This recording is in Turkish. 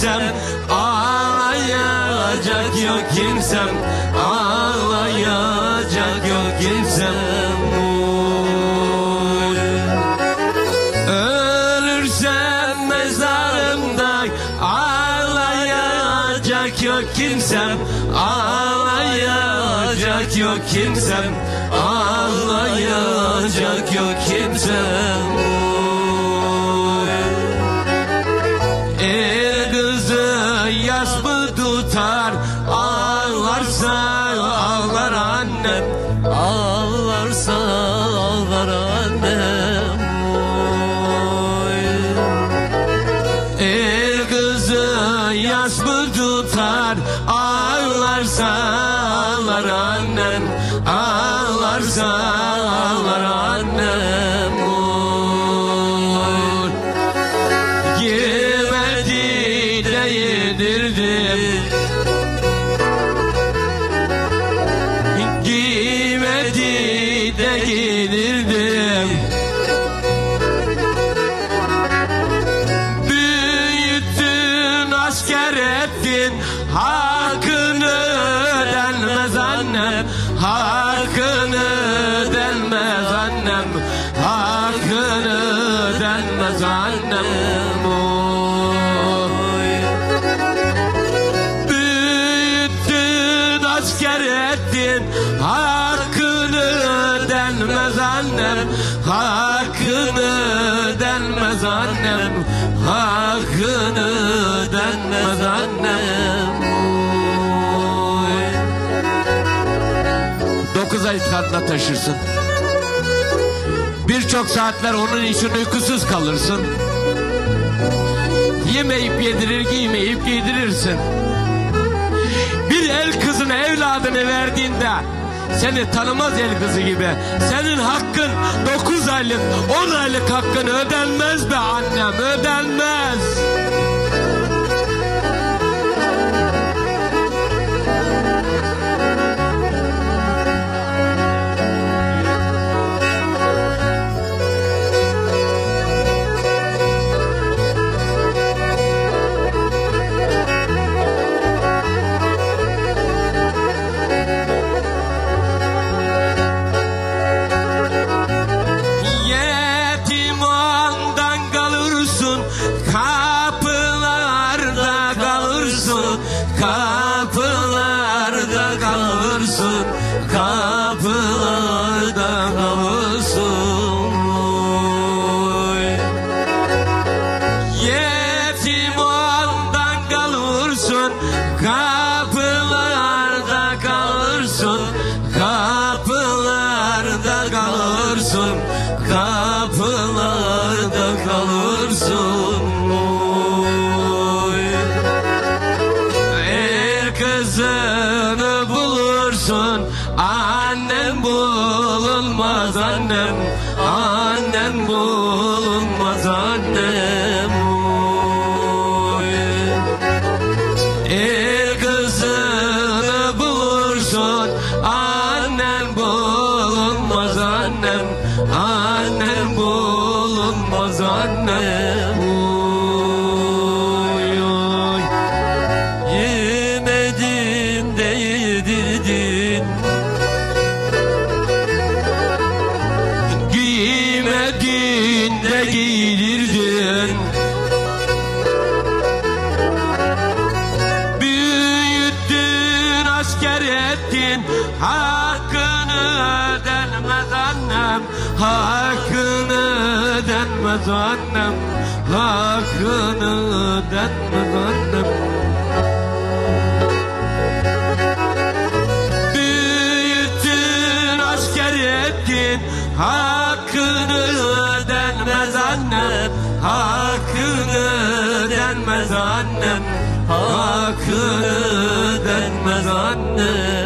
Kimsem Ağlayacak yok kimsem Ağlayacak yok kimsem Oy. Ölürsem mezarımda Ağlayacak yok kimsem Ağlayacak yok kimsem Ağlayacak yok kimsem Oy. Annem. Ağlarsa ağlar annem. Oy. El kızı yaş mı tutar. Ağlarsa ağlar annem. Ağlarsa ağlar Giydirdim Büyüttün asker ettin Hakkını ödenmez annem. Hakkını ödenmez annem Hakkını ödenmez annem. Oy. Büyüttün asker ettin Hakkını annem Hakkını ödenmez annem Hakkını ödenmez annem. Oy. Dokuz ay tatla taşırsın. Birçok saatler onun için uykusuz kalırsın. Yemeyip yedirir giymeyip giydirirsin. Bir el kızına evladını verdiğinde seni tanımaz el kızı gibi. Senin hakkın 9 aylık 10 aylık hakkın ödenmez be annem ödenmez. Kapılarda Oy. Yetim ondan kalırsın Kapılarda kalırsın Kapılarda kalırsın Kapılarda kalırsın bulursun Annem bulunmaz annem. Annem bulunmaz annem. Oy. Er kızını bulursun. Annem bulunmaz annem. Annem bulunmaz annem annem Hakkını ödenmez annem. Hakkını ödenmez annem. Büyüttün asker ettin. Hakkını ödenmez annem. Hakkını ödenmez annem. Hakkını ödenmez annem